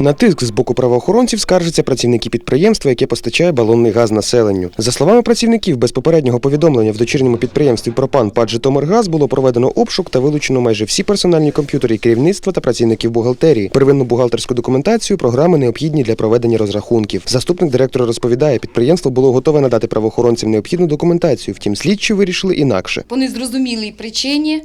На тиск з боку правоохоронців скаржаться працівники підприємства, яке постачає балонний газ населенню. За словами працівників, без попереднього повідомлення в дочірньому підприємстві Пропан ПАД «Житомиргаз» було проведено обшук та вилучено майже всі персональні комп'ютери керівництва та працівників бухгалтерії. Первинну бухгалтерську документацію, програми необхідні для проведення розрахунків. Заступник директора розповідає, підприємство було готове надати правоохоронцям необхідну документацію. Втім, слідчі вирішили інакше. по незрозумілій причині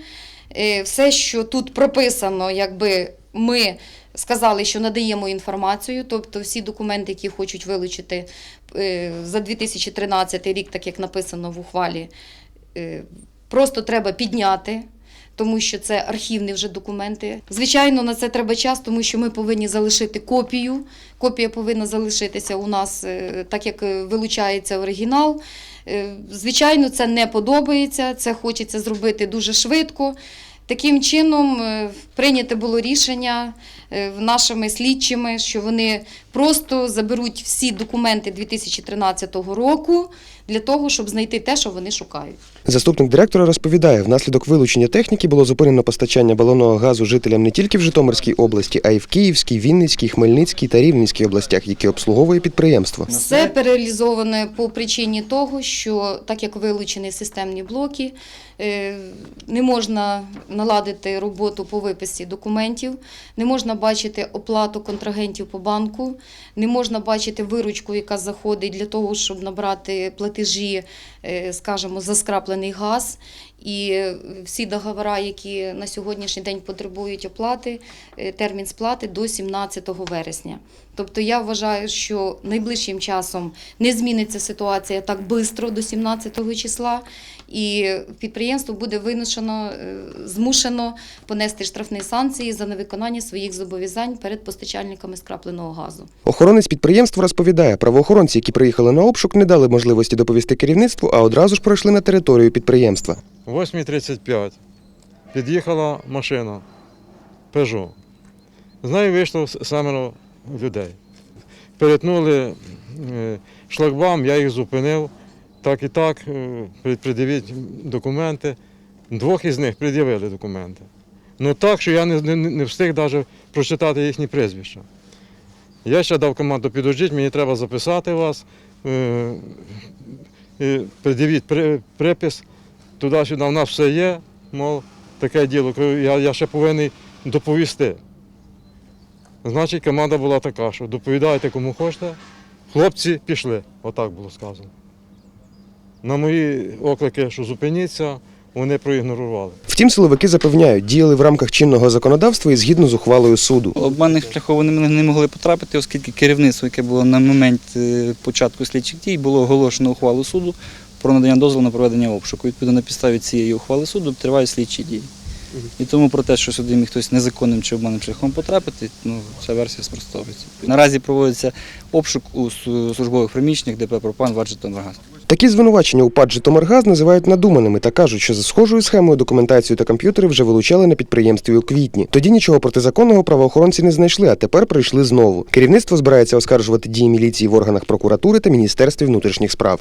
е, все, що тут прописано, якби ми сказали, що надаємо інформацію, тобто всі документи, які хочуть вилучити е, за 2013 рік, так як написано в ухвалі, е, просто треба підняти. Тому що це архівні вже документи. Звичайно, на це треба час, тому що ми повинні залишити копію. Копія повинна залишитися у нас, е, так як вилучається оригінал. Звичайно, це не подобається, це хочеться зробити дуже швидко. Таким чином е, прийнято було рішення е, нашими слідчими, що вони просто заберуть всі документи 2013 року для того, щоб знайти те, що вони шукають. Заступник директора розповідає, внаслідок вилучення техніки було зупинено постачання балонного газу жителям не тільки в Житомирській області, а й в Київській, Вінницькій, Хмельницькій та Рівненській областях, які обслуговує підприємство. Все переалізовано по причині того, що так як вилучені системні блоки, е, не можна наладити роботу по виписі документів, не можна бачити оплату контрагентів по банку, не можна бачити виручку, яка заходить для того, щоб набрати платежі, е, скажімо, за скраплений газ. І е, всі договори, які на сьогоднішній день потребують оплати, е, термін сплати до 17 вересня. Тобто я вважаю, що найближчим часом не зміниться ситуація так швидко до 17 числа, і підприємство буде виношено, е, змушено понести штрафні санкції за невиконання своїх зобов'язань перед постачальниками скрапленого газу. Охоронець підприємства розповідає, правоохоронці, які приїхали на обшук, не дали можливості доповісти керівництву, а одразу ж пройшли на територію підприємства. 8.35 під'їхала машина Peugeot. З нею вийшло с- семеро людей. Перетнули е, шлагбаум, я їх зупинив. Так і так, е, при- пред'явіть документи. Двох із них пред'явили документи. Ну так, що я не, не, встиг навіть прочитати їхні прізвища. Я ще дав команду підождіть, мені треба записати вас, е, е, пред'явіть при- припис туди-сюди, в нас все є, мов, таке діло, я, я ще повинен доповісти. Значить, команда була така, що доповідайте кому хочете. Хлопці пішли, отак було сказано. На мої оклики, що зупиніться, вони проігнорували. Втім, силовики запевняють, діяли в рамках чинного законодавства і згідно з ухвалою суду. Обманних шляхов вони не могли потрапити, оскільки керівництво, яке було на момент е, початку слідчих дій, було оголошено ухвалу суду про надання дозволу на проведення обшуку. Відповідно, на підставі цієї ухвали суду тривають слідчі дії. І тому про те, що сюди міг хтось незаконним чи обманним шляхом потрапити, ну ця версія спростовується. Наразі проводиться обшук у службових приміщеннях ДП «Пропан» «Ваджетонваргаз». Такі звинувачення у ПАД «Житомиргаз» називають надуманими та кажуть, що за схожою схемою документацію та комп'ютери вже вилучали на підприємстві у квітні. Тоді нічого протизаконного правоохоронці не знайшли, а тепер прийшли знову. Керівництво збирається оскаржувати дії міліції в органах прокуратури та Міністерстві внутрішніх справ.